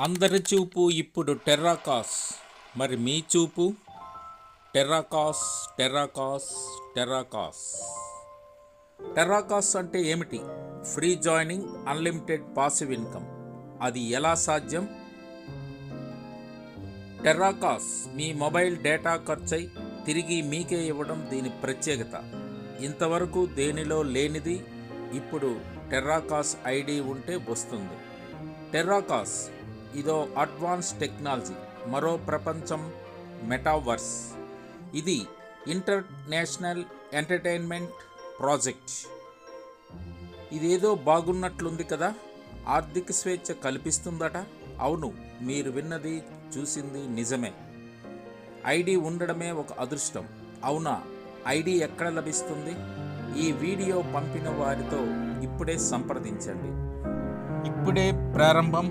అందరి చూపు ఇప్పుడు టెర్రాకాస్. మరి మీ చూపు? టెర్రాకాస్ టెర్రాకాస్ టెర్రాకాస్. టెర్రాకాస్ అంటే ఏమిటి? Free joining unlimited passive income. అది ఎలా సాధ్యం? టెర్రాకాస్ మీ మొబైల్ డేటా ఖర్చై తిరిగి మీకే ఇవ్వడం దీని ప్రత్యేకత. ఇంతవరకు దేనిలో లేనిది? ఇప్పుడు టెర్రాకాస్ ఐడి ఉంటే వస్తుంది. టెర్రాకాస్ ఇదో అడ్వాన్స్ టెక్నాలజీ మరో ప్రపంచం మెటావర్స్. ఇది ఇంటర్నేషనల్ ఎంటర్టైన్మెంట్ ప్రాజెక్ట్. ఇదేదో బాగున్నట్లుంది కదా? ఆర్థిక స్వేచ్ఛ కల్పిస్తుందట? అవును మీరు విన్నది చూసింది నిజమే. ఐడి ఉండడమే ఒక అదృష్టం. అవునా? ఐడి ఎక్కడ లభిస్తుంది? ఈ వీడియో పంపిన వారితో ఇప్పుడే సంప్రదించండి. ఇప్పుడే ప్రారంభం.